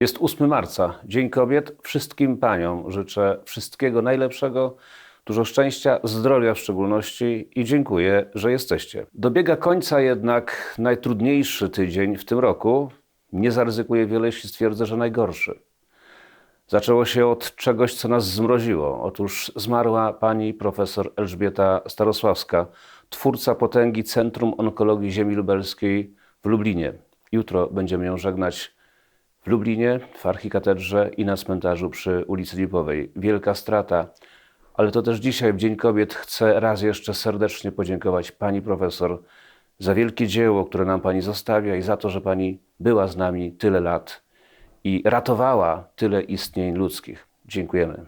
Jest 8 marca, Dzień Kobiet. Wszystkim paniom życzę wszystkiego najlepszego, dużo szczęścia, zdrowia w szczególności i dziękuję, że jesteście. Dobiega końca jednak najtrudniejszy tydzień w tym roku. Nie zaryzykuję wiele, jeśli stwierdzę, że najgorszy. Zaczęło się od czegoś, co nas zmroziło. Otóż zmarła pani profesor Elżbieta Starosławska, twórca potęgi Centrum Onkologii Ziemi Lubelskiej w Lublinie. Jutro będziemy ją żegnać w Lublinie, w archikatedrze i na cmentarzu przy ulicy Lipowej. Wielka strata, ale to też dzisiaj, w Dzień Kobiet, chcę raz jeszcze serdecznie podziękować pani profesor za wielkie dzieło, które nam pani zostawia i za to, że pani była z nami tyle lat i ratowała tyle istnień ludzkich. Dziękujemy.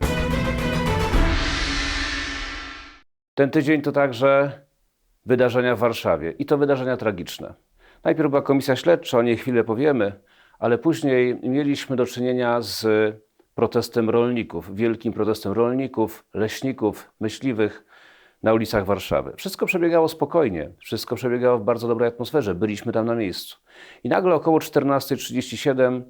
Ten tydzień to także wydarzenia w Warszawie i to wydarzenia tragiczne. Najpierw była komisja śledcza, o niej chwilę powiemy, ale później mieliśmy do czynienia z protestem rolników, wielkim protestem rolników, leśników, myśliwych na ulicach Warszawy. Wszystko przebiegało spokojnie, wszystko przebiegało w bardzo dobrej atmosferze, byliśmy tam na miejscu. I nagle około 14.37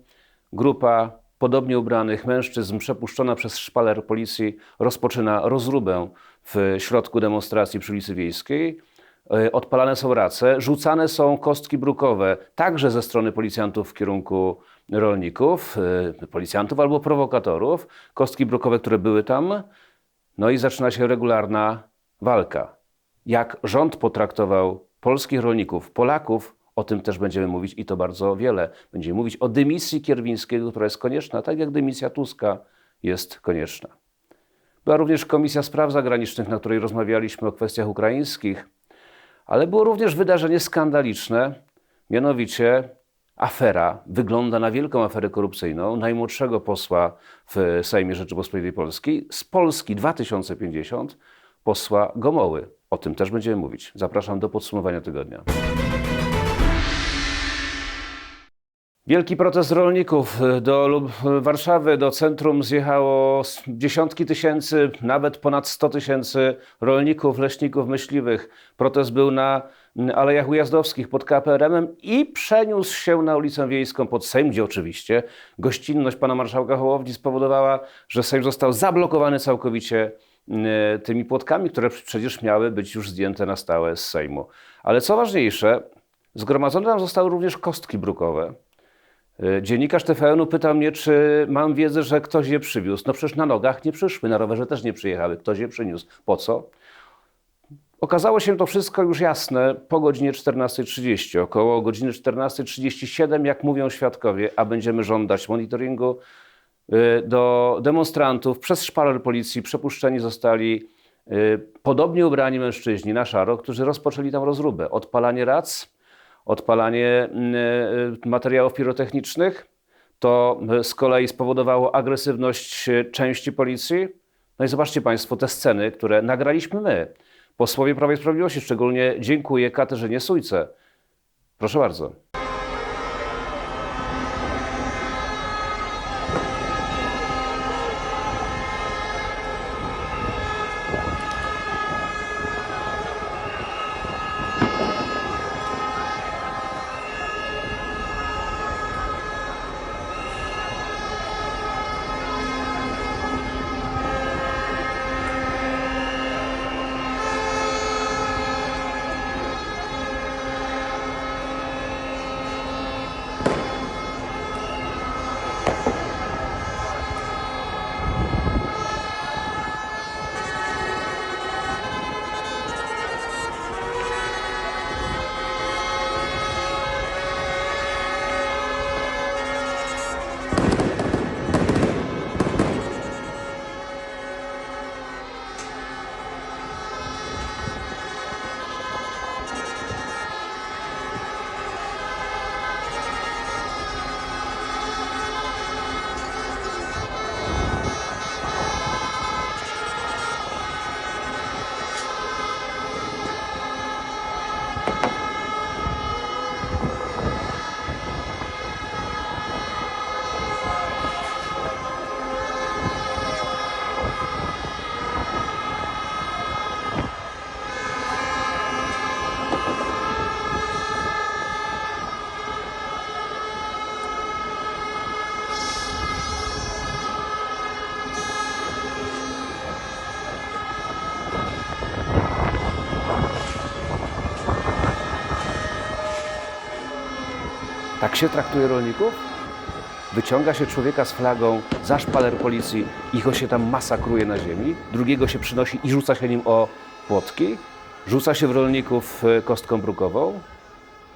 grupa podobnie ubranych mężczyzn przepuszczona przez szpaler policji rozpoczyna rozróbę w środku demonstracji przy ulicy Wiejskiej. E, Odpalane są race, rzucane są kostki brukowe, także ze strony policjantów w kierunku rolników, e, policjantów albo prowokatorów. Kostki brukowe, które były tam. No i zaczyna się regularna walka. Jak rząd potraktował polskich rolników, Polaków, o tym też będziemy mówić i to bardzo wiele. Będziemy mówić o dymisji Kierwińskiego, która jest konieczna, tak jak dymisja Tuska jest konieczna. Była również Komisja Spraw Zagranicznych, na której rozmawialiśmy o kwestiach ukraińskich, ale było również wydarzenie skandaliczne, mianowicie afera, wygląda na wielką aferę korupcyjną najmłodszego posła w Sejmie Rzeczypospolitej Polskiej z Polski 2050, posła Gomoły. O tym też będziemy mówić. Zapraszam do podsumowania tygodnia. Wielki protest rolników do Lub- Warszawy, do centrum zjechało dziesiątki tysięcy, nawet ponad 100 tysięcy rolników, leśników, myśliwych. Protest był na Alejach Ujazdowskich pod KPRM-em i przeniósł się na ulicę Wiejską pod Sejm, gdzie oczywiście gościnność pana marszałka Hołowni spowodowała, że Sejm został zablokowany całkowicie mm, tymi płotkami, które przecież miały być już zdjęte na stałe z Sejmu. Ale co ważniejsze, zgromadzone tam zostały również kostki brukowe. Y, Dziennikarz TVN-u pyta mnie, czy mam wiedzę, że ktoś je przywiózł. No przecież na nogach nie przyszły, na rowerze też nie przyjechały. Ktoś je przyniósł. Po co? Okazało się to wszystko już jasne po godzinie 14.30. Około godziny 14.37, jak mówią świadkowie, a będziemy żądać monitoringu, y, do demonstrantów przez szpaler policji przepuszczeni zostali y, podobnie ubrani mężczyźni na szaro, którzy rozpoczęli tam rozróbę. Odpalanie rac, odpalanie mm, y, materiałów pirotechnicznych. To y, z kolei spowodowało agresywność y, części policji. No i zobaczcie Państwo te sceny, które nagraliśmy my. Posłowie Prawa i Sprawiedliwości, szczególnie dziękuję Katarzynie Sójce. Proszę bardzo. Tak się traktuje rolników? Wyciąga się człowieka z flagą za szpaler policji i go się tam masakruje na ziemi, drugiego się przynosi i rzuca się nim o płotki, rzuca się w rolników e, kostką brukową.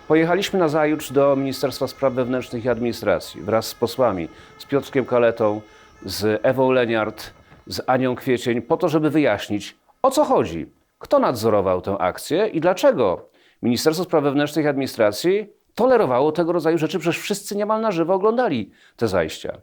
Pojechaliśmy na zajutrz do Ministerstwa Spraw Wewnętrznych i Administracji wraz z posłami, z Piotrkiem Kaletą, z Ewą Leniart, z Anią Kwiecień, po to, żeby wyjaśnić, o co chodzi, kto nadzorował tę akcję i dlaczego Ministerstwo Spraw Wewnętrznych i Administracji tolerowało tego rodzaju rzeczy, przecież wszyscy niemal na żywo oglądali te zajścia.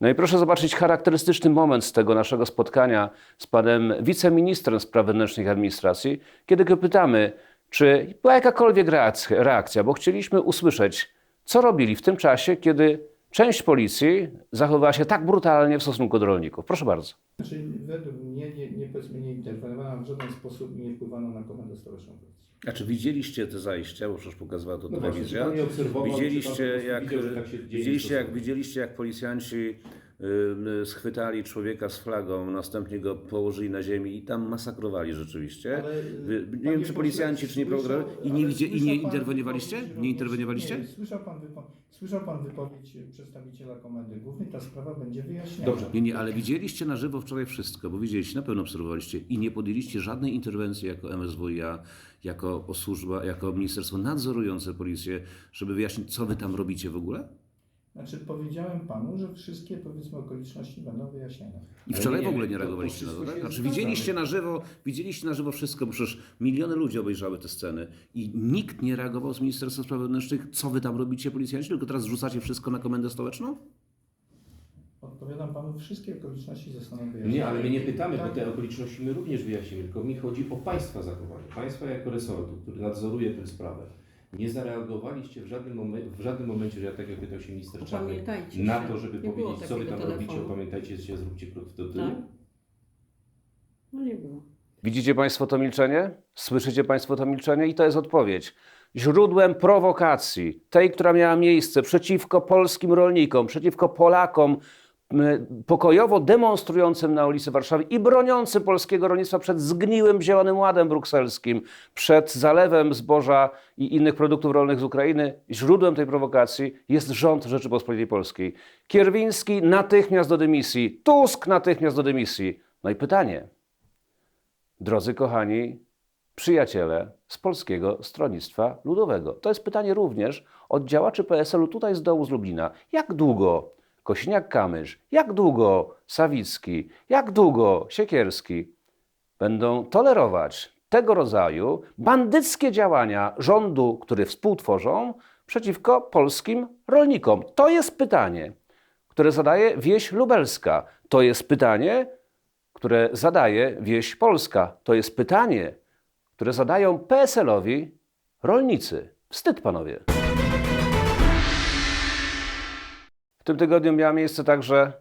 No i proszę zobaczyć charakterystyczny moment z tego naszego spotkania z panem wiceministrem spraw wewnętrznych administracji, kiedy go pytamy, czy była jakakolwiek reakcja, bo chcieliśmy usłyszeć, co robili w tym czasie, kiedy część policji zachowywała się tak brutalnie w stosunku do rolników. Proszę bardzo. Znaczy, według mnie nie, nie, powiedzmy, nie interweniowano w żaden sposób i nie wpływano na komendę stołeczną policji. A czy widzieliście te zajścia, bo przecież pokazywała to No właśnie, czy pan nie obserwował, czy pan po Widzieliście, jak, tak się dzieje widzieliście, jak, widzieliście, jak policjanci schwytali człowieka z flagą, następnie go położyli na ziemi i tam masakrowali rzeczywiście. Ale, Wy, nie wiem, czy policjanci, czy nie pośle, prokurator. I nie, ale widzi, i nie interweniowaliście? wypowiedź- Nie interweniowaliście? Nie, słyszał, pan wypo, słyszał pan wypowiedź przedstawiciela Komendy Głównej, ta sprawa będzie wyjaśniona. Dobrze. Nie, nie, ale widzieliście na żywo wczoraj wszystko, bo widzieliście, na pewno obserwowaliście i nie podjęliście żadnej interwencji jako MSWiA, jako służba, jako ministerstwo nadzorujące policję, żeby wyjaśnić, co wy tam robicie w ogóle? Znaczy powiedziałem panu, że wszystkie powiedzmy okoliczności będą wyjaśnione. I wczoraj nie, w ogóle nie to reagowaliście na to, tak? Znaczy widzieliście na żywo, widzieliście na żywo wszystko, bo przecież miliony ludzi obejrzały te sceny i nikt nie reagował z Ministerstwa Spraw Wewnętrznych, co wy tam robicie policjanci, tylko teraz rzucacie wszystko na komendę stołeczną? Odpowiadam panu, wszystkie okoliczności zostaną wyjaśnione. Nie, ale my nie pytamy, Tak. bo te okoliczności my również wyjaśnimy, tylko mi chodzi o Państwa zachowanie. Państwa jako resortu, który nadzoruje tę sprawę, nie zareagowaliście w żadnym, momen- w żadnym momencie, że ja tak jak pytał się minister Czarnek, Opamiętajcie na to, żeby Nie było powiedzieć, co wy tam takiego robicie, telefonu. opamiętajcie się, zróbcie krok do tyłu. Tak? No nie było. Widzicie Państwo to milczenie? Słyszycie Państwo to milczenie? I to jest odpowiedź. Źródłem prowokacji, tej, która miała miejsce przeciwko polskim rolnikom, przeciwko Polakom pokojowo demonstrującym na ulicy Warszawy i broniącym polskiego rolnictwa przed zgniłym zielonym ładem brukselskim, przed zalewem zboża i innych produktów rolnych z Ukrainy. Źródłem tej prowokacji jest rząd Rzeczypospolitej Polskiej. Kierwiński natychmiast do dymisji, Tusk natychmiast do dymisji. No i pytanie, Drodzy kochani przyjaciele z Polskiego Stronnictwa Ludowego. To jest pytanie również od działaczy PSL-u tutaj z dołu z Lublina. Jak długo Kosiniak-Kamysz, jak długo Sawicki, jak długo Siekierski będą tolerować tego rodzaju bandyckie działania rządu, który współtworzą przeciwko polskim rolnikom? To jest pytanie, które zadaje wieś lubelska. To jest pytanie, które zadaje wieś Polska. To jest pytanie, które zadają PSL-owi rolnicy. Wstyd, panowie. W tym tygodniu miała miejsce także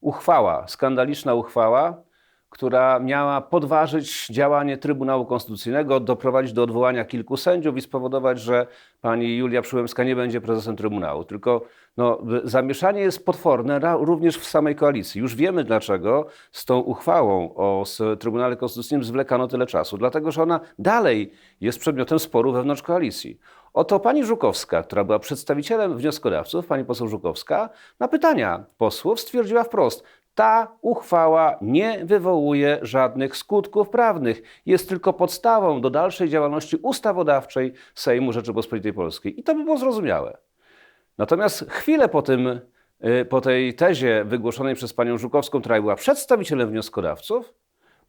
uchwała, skandaliczna uchwała, która miała podważyć działanie Trybunału Konstytucyjnego, doprowadzić do odwołania kilku sędziów i spowodować, że pani Julia Przyłębska nie będzie prezesem Trybunału. Tylko no, zamieszanie jest potworne również w samej koalicji. Już wiemy dlaczego z tą uchwałą o Trybunale Konstytucyjnym zwlekano tyle czasu. Dlatego, że ona dalej jest przedmiotem sporu wewnątrz koalicji. Oto pani Żukowska, która była przedstawicielem wnioskodawców, pani poseł Żukowska, na pytania posłów stwierdziła wprost, ta uchwała nie wywołuje żadnych skutków prawnych. Jest tylko podstawą do dalszej działalności ustawodawczej Sejmu Rzeczypospolitej Polskiej. I to by było zrozumiałe. Natomiast chwilę po, tym, y, po tej tezie wygłoszonej przez panią Żukowską, która była przedstawicielem wnioskodawców,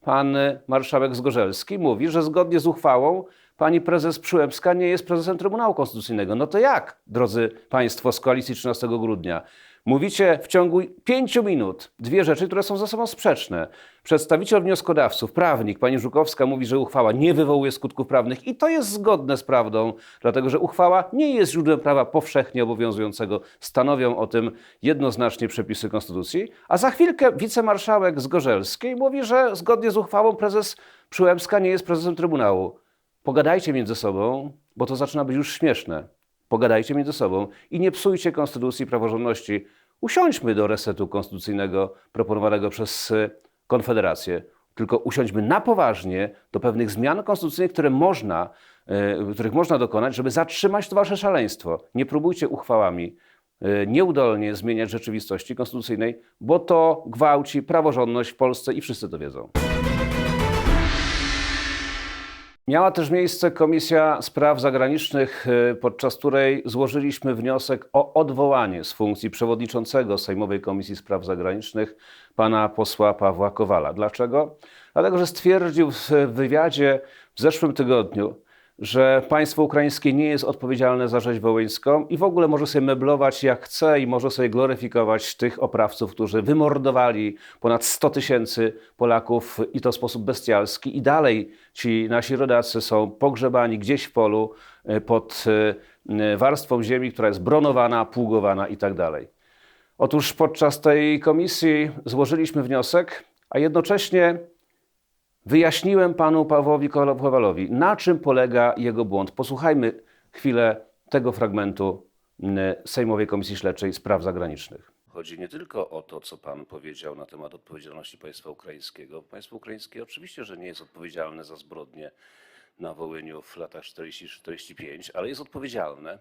pan y, marszałek Zgorzelski mówi, że zgodnie z uchwałą pani prezes Przyłębska nie jest prezesem Trybunału Konstytucyjnego. No to jak, drodzy państwo z koalicji 13 grudnia? Mówicie w ciągu pięciu minut dwie rzeczy, które są ze sobą sprzeczne. Przedstawiciel wnioskodawców, prawnik, pani Żukowska mówi, że uchwała nie wywołuje skutków prawnych i to jest zgodne z prawdą, dlatego że uchwała nie jest źródłem prawa powszechnie obowiązującego. Stanowią o tym jednoznacznie przepisy Konstytucji. A za chwilkę wicemarszałek Zgorzelskiej mówi, że zgodnie z uchwałą prezes Przyłębska nie jest prezesem Trybunału. Pogadajcie między sobą, bo to zaczyna być już śmieszne. Pogadajcie między sobą i nie psujcie konstytucji praworządności. Usiądźmy do resetu konstytucyjnego proponowanego przez y, Konfederację, tylko usiądźmy na poważnie do pewnych zmian konstytucyjnych, które można e, których można dokonać, żeby zatrzymać to wasze szaleństwo. Nie próbujcie uchwałami e, nieudolnie zmieniać rzeczywistości konstytucyjnej, bo to gwałci praworządność w Polsce i wszyscy to wiedzą. Miała też miejsce Komisja Spraw Zagranicznych, y, podczas której złożyliśmy wniosek o odwołanie z funkcji przewodniczącego Sejmowej Komisji Spraw Zagranicznych pana posła Pawła Kowala. Dlaczego? Dlatego, że stwierdził w wywiadzie w zeszłym tygodniu, że państwo ukraińskie nie jest odpowiedzialne za rzeź wołyńską i w ogóle może sobie meblować jak chce i może sobie gloryfikować tych oprawców, którzy wymordowali ponad 100 tysięcy Polaków i to w sposób bestialski. I dalej ci nasi rodacy są pogrzebani gdzieś w polu e, pod e, warstwą ziemi, która jest bronowana, pługowana i tak. Otóż podczas tej komisji złożyliśmy wniosek, a jednocześnie Wyjaśniłem panu Pawłowi Kowalowi, na czym polega jego błąd. Posłuchajmy chwilę tego fragmentu mm, Sejmowej Komisji Śledczej Spraw Zagranicznych. Chodzi nie tylko o to, co pan powiedział na temat odpowiedzialności państwa ukraińskiego. Państwo ukraińskie oczywiście, że nie jest odpowiedzialne za zbrodnie na Wołyniu w latach 40-45, ale jest odpowiedzialne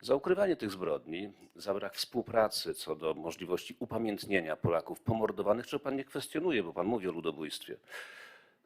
za ukrywanie tych zbrodni, za brak współpracy co do możliwości upamiętnienia Polaków pomordowanych, czego pan nie kwestionuje, bo pan mówi o ludobójstwie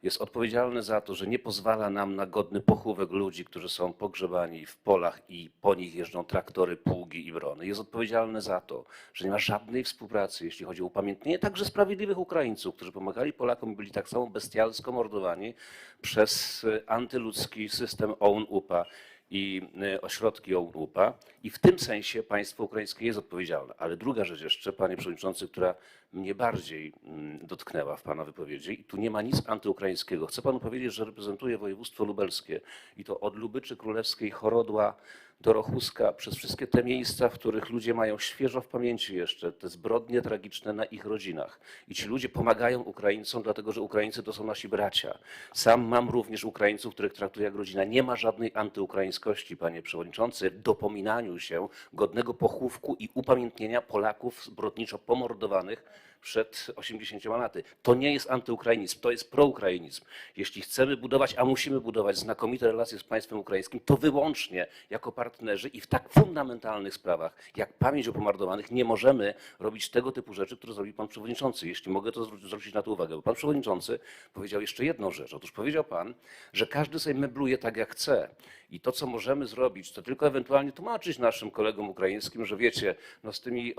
jest odpowiedzialny za to, że nie pozwala nam na godny pochówek ludzi, którzy są pogrzebani w polach i po nich jeżdżą traktory, pługi i brony. Jest odpowiedzialny za to, że nie ma żadnej współpracy, jeśli chodzi o upamiętnienie także sprawiedliwych Ukraińców, którzy pomagali Polakom i byli tak samo bestialsko mordowani przez antyludzki system OUN-UPA i e, ośrodki OUN-UPA. I w tym sensie państwo ukraińskie jest odpowiedzialne. Ale druga rzecz jeszcze, panie przewodniczący, która mnie bardziej mm, dotknęła w pana wypowiedzi. I tu nie ma nic antyukraińskiego. Chcę panu powiedzieć, że reprezentuję województwo lubelskie i to od Lubyczy Królewskiej, Chorodła do Rochuska, przez wszystkie te miejsca, w których ludzie mają świeżo w pamięci jeszcze te zbrodnie tragiczne na ich rodzinach. I ci ludzie pomagają Ukraińcom, dlatego że Ukraińcy to są nasi bracia. Sam mam również Ukraińców, których traktuję jak rodzina. Nie ma żadnej antyukraińskości, panie przewodniczący, w dopominaniu się godnego pochówku i upamiętnienia Polaków zbrodniczo pomordowanych przed 80 laty. To nie jest antyukrainizm, to jest proukrainizm. Jeśli chcemy budować, a musimy budować znakomite relacje z państwem ukraińskim, to wyłącznie jako partnerzy i w tak fundamentalnych sprawach, jak pamięć o pomordowanych, nie możemy robić tego typu rzeczy, które zrobił pan przewodniczący. Jeśli mogę to zwrócić- na to uwagę, bo pan przewodniczący powiedział jeszcze jedną rzecz. Otóż powiedział pan, że każdy sobie mebluje tak, jak chce. I to, co możemy zrobić, to tylko ewentualnie tłumaczyć naszym kolegom ukraińskim, że wiecie, no z tymi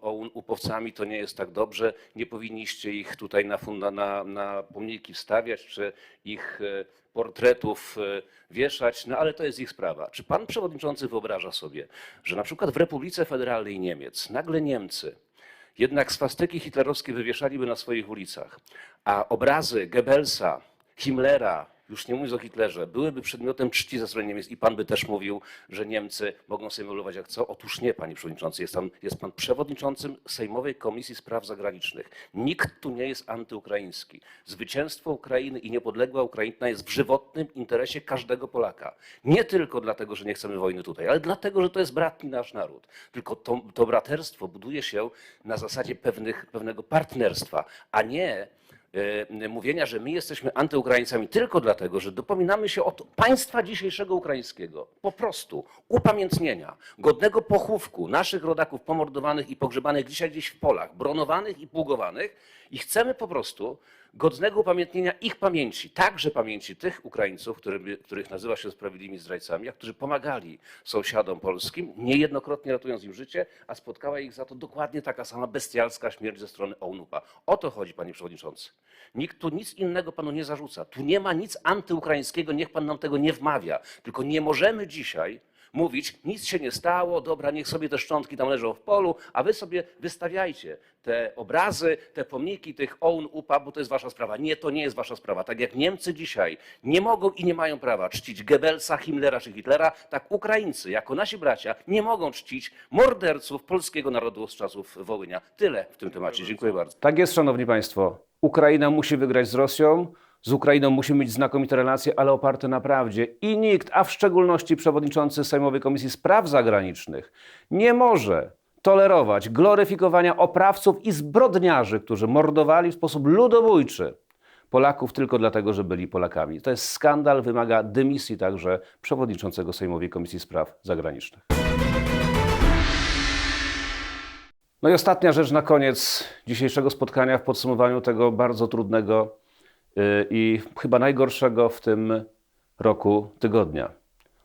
OUN-upowcami to nie jest tak dobrze, nie powinniście ich tutaj na, funda, na, na pomniki wstawiać, czy ich e, portretów e, wieszać, no ale to jest ich sprawa. Czy pan przewodniczący wyobraża sobie, że na przykład w Republice Federalnej Niemiec nagle Niemcy jednak swastyki hitlerowskie wywieszaliby na swoich ulicach, a obrazy Goebbelsa, Himmlera, już nie mówiąc o Hitlerze, byłyby przedmiotem czci ze strony Niemiec i pan by też mówił, że Niemcy mogą sobie malować jak co? Otóż nie, panie przewodniczący. Jest pan, jest pan przewodniczącym Sejmowej Komisji Spraw Zagranicznych. Nikt tu nie jest antyukraiński. Zwycięstwo Ukrainy i niepodległa Ukraina jest w żywotnym interesie każdego Polaka. Nie tylko dlatego, że nie chcemy wojny tutaj, ale dlatego, że to jest bratni nasz naród. Tylko to, to braterstwo buduje się na zasadzie pewnych, pewnego partnerstwa, a nie mówienia, że my jesteśmy antyukraińcami tylko dlatego, że dopominamy się od państwa dzisiejszego ukraińskiego, po prostu upamiętnienia, godnego pochówku naszych rodaków pomordowanych i pogrzebanych dzisiaj gdzieś w polach, bronowanych i pługowanych i chcemy po prostu godnego upamiętnienia ich pamięci, także pamięci tych Ukraińców, którymi, których nazywa się sprawiedliwymi zdrajcami, a którzy pomagali sąsiadom polskim, niejednokrotnie ratując im życie, a spotkała ich za to dokładnie taka sama bestialska śmierć ze strony OUN-UPA. O to chodzi, panie przewodniczący. Nikt tu nic innego panu nie zarzuca. Tu nie ma nic antyukraińskiego, niech pan nam tego nie wmawia. Tylko nie możemy dzisiaj mówić, nic się nie stało, dobra, niech sobie te szczątki tam leżą w polu, a wy sobie wystawiajcie te obrazy, te pomniki tych OUN, UPA, bo to jest wasza sprawa. Nie, to nie jest wasza sprawa. Tak jak Niemcy dzisiaj nie mogą i nie mają prawa czcić Goebbelsa, Himmlera czy Hitlera, tak Ukraińcy, jako nasi bracia, nie mogą czcić morderców polskiego narodu z czasów Wołynia. Tyle w tym temacie. Dziękuję bardzo. Tak jest, szanowni państwo. Ukraina musi wygrać z Rosją. Z Ukrainą musimy mieć znakomite relacje, ale oparte na prawdzie. I nikt, a w szczególności przewodniczący Sejmowej Komisji Spraw Zagranicznych, nie może tolerować gloryfikowania oprawców i zbrodniarzy, którzy mordowali w sposób ludobójczy Polaków tylko dlatego, że byli Polakami. To jest skandal, wymaga dymisji także przewodniczącego Sejmowej Komisji Spraw Zagranicznych. No i ostatnia rzecz na koniec dzisiejszego spotkania w podsumowaniu tego bardzo trudnego i chyba najgorszego w tym roku tygodnia.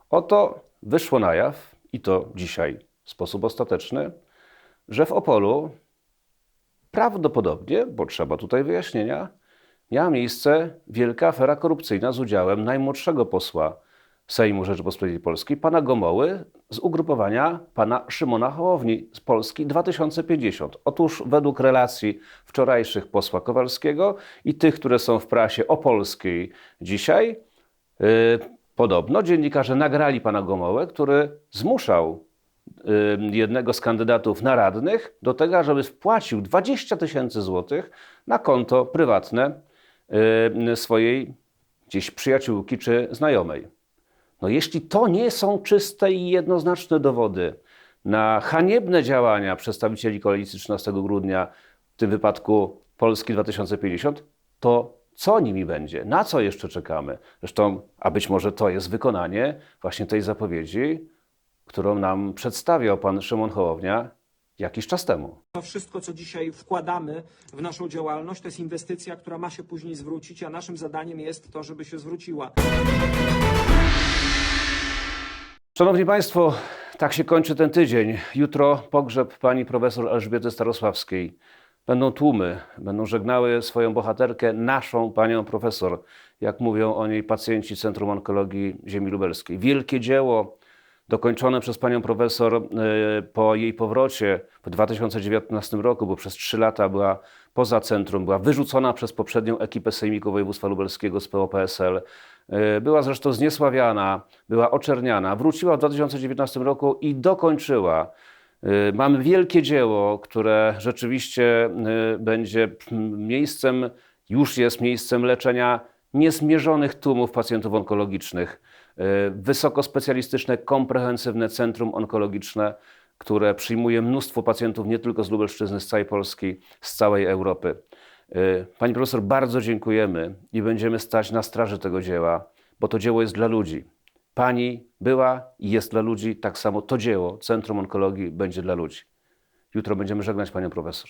Oto wyszło na jaw, i to dzisiaj w sposób ostateczny, że w Opolu prawdopodobnie, bo trzeba tutaj wyjaśnienia, miała miejsce wielka afera korupcyjna z udziałem najmłodszego posła Sejmu Rzeczypospolitej Polskiej, pana Gomoły, z ugrupowania pana Szymona Hołowni z Polski 2050. Otóż według relacji wczorajszych posła Kowalskiego i tych, które są w prasie opolskiej dzisiaj, yy, podobno dziennikarze nagrali pana Gomołę, który zmuszał y, jednego z kandydatów na radnych do tego, żeby wpłacił 20 tysięcy złotych na konto prywatne y, swojej gdzieś przyjaciółki czy znajomej. No jeśli to nie są czyste i jednoznaczne dowody na haniebne działania przedstawicieli koalicji 13 grudnia, w tym wypadku Polski 2050, to co nimi będzie? Na co jeszcze czekamy? Zresztą, a być może to jest wykonanie właśnie tej zapowiedzi, którą nam przedstawiał pan Szymon Hołownia jakiś czas temu. To wszystko, co dzisiaj wkładamy w naszą działalność, to jest inwestycja, która ma się później zwrócić, a naszym zadaniem jest to, żeby się zwróciła. Szanowni Państwo, tak się kończy ten tydzień. Jutro pogrzeb pani profesor Elżbiety Starosławskiej. Będą tłumy, będą żegnały swoją bohaterkę, naszą panią profesor, jak mówią o niej pacjenci Centrum Onkologii Ziemi Lubelskiej. Wielkie dzieło dokończone przez panią profesor e, po jej powrocie w 2019 roku, bo przez trzy lata była poza centrum, była wyrzucona przez poprzednią ekipę Sejmiku Województwa Lubelskiego z PO-PSL. E, Była zresztą zniesławiana, była oczerniana. Wróciła w 2019 roku i dokończyła. E, Mamy wielkie dzieło, które rzeczywiście e, będzie miejscem, już jest miejscem leczenia niezmierzonych tłumów pacjentów onkologicznych. Wysokospecjalistyczne, komprehensywne centrum onkologiczne, które przyjmuje mnóstwo pacjentów nie tylko z Lubelszczyzny, z całej Polski, z całej Europy. E, Pani profesor, bardzo dziękujemy i będziemy stać na straży tego dzieła, bo to dzieło jest dla ludzi. Pani była i jest dla ludzi, tak samo to dzieło Centrum Onkologii będzie dla ludzi. Jutro będziemy żegnać panią profesor.